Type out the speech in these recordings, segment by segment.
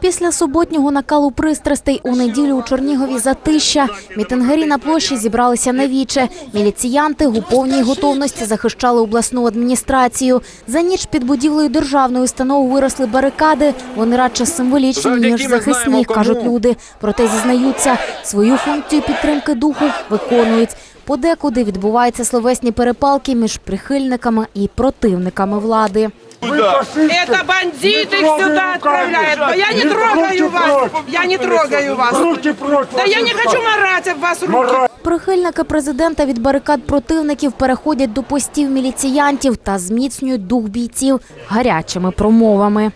Після суботнього накалу пристрастей у неділю у Чернігові затища. Мітингарі на площі зібралися на віче. Міліціянти у повній готовності захищали обласну адміністрацію. За ніч під будівлею державної установи виросли барикади. Вони радше символічні, ніж захисні, кажуть люди. Проте зізнаються, свою функцію підтримки духу виконують. Подекуди відбуваються словесні перепалки між прихильниками і противниками влади. Это бандиты их сюда отправляют. Но я не трогаю вас. Я не трогаю вас. Руки прочь! Да я не хочу марать об вас руки. Прихильники президента від барикад противників переходять до постів міліціянтів та зміцнюють дух бійців гарячими промовами.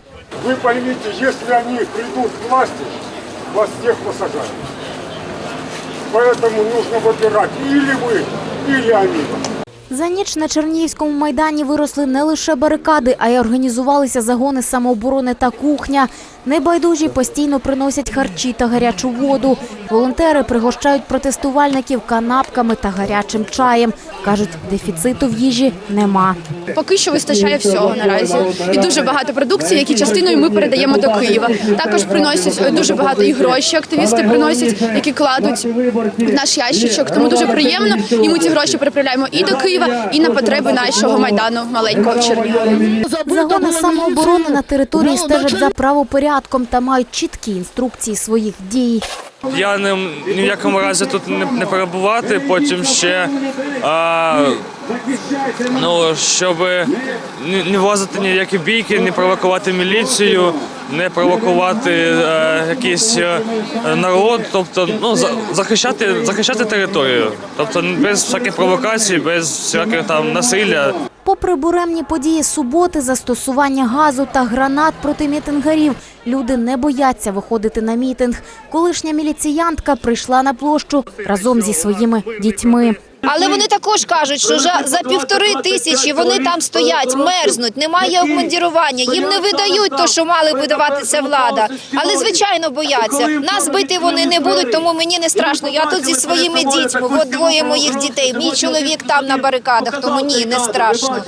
Вы поймите, если они придут к власти, вас всех посажают. Поэтому нужно выбирать или вы, или они. За ніч на Чернігівському майдані виросли не лише барикади, а й організувалися загони самооборони та кухня. Небайдужі постійно приносять харчі та гарячу воду. Волонтери пригощають протестувальників канапками та гарячим чаєм. Кажуть, дефіциту в їжі нема. Поки що вистачає всього наразі. І дуже багато продукції, які частиною ми передаємо до Києва. Також приносять дуже багато і гроші. Активісти приносять, які кладуть в наш ящичок. Тому дуже приємно. І ми ці гроші переправляємо і до Києва, і на потреби нашого майдану маленького в Чернігові. Загони самооборони на території стежать за правопорядком та мають чіткі інструкції своїх дій. Я не ні в якому разі тут не, не перебувати. Потім ще а, ну, щоб не, не влазити ні в які бійки, не провокувати міліцію, не провокувати е, якийсь е, народ, тобто ну, за- захищати, захищати територію. Тобто без всяких провокацій, без всяких там насилля. Попри буремні події суботи, застосування газу та гранат проти мітингарів, люди не бояться виходити на мітинг. Колишня міліціянтка прийшла на площу разом зі своїми дітьми. Але вони також кажуть, що за, за півтори тисячі вони там стоять, мерзнуть, немає обмундірування, їм не видають то, що мали видаватися влада. Але звичайно бояться. Нас бити вони не будуть, тому мені не страшно. Я тут зі своїми дітьми. От двоє моїх дітей. Мій чоловік там на барикадах, тому ні, не страшно.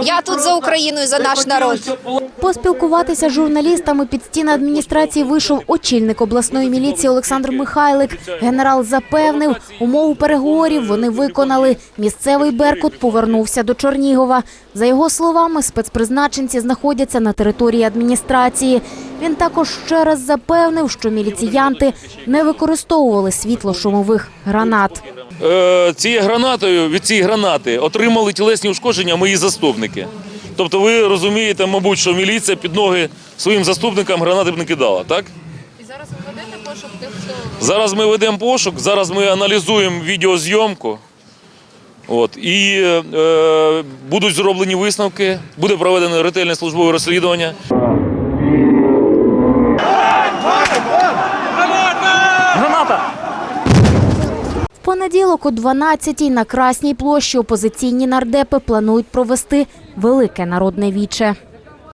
Я тут за Україну і за наш народ. Поспілкуватися з журналістами під стіни адміністрації вийшов очільник обласної міліції Олександр Михайлик. Генерал запевнив, умову переговорів вони виконали. Місцевий Беркут повернувся до Чернігова. За його словами, спецпризначенці знаходяться на території адміністрації. Він також ще раз запевнив, що міліціянти не використовували світло-шумових гранат. Е, цією гранатою від цієї гранати отримали тілесні ушкодження мої заступники. Тобто ви розумієте, мабуть, що міліція під ноги своїм заступникам гранати б не кидала, так? І зараз ви ведете пошук тих, хто. Зараз ми ведемо пошук, зараз ми аналізуємо відеозйомку. От, і е, будуть зроблені висновки, буде проведено ретельне службове розслідування. В понеділок о 12-й на Красній площі опозиційні нардепи планують провести велике народне віче.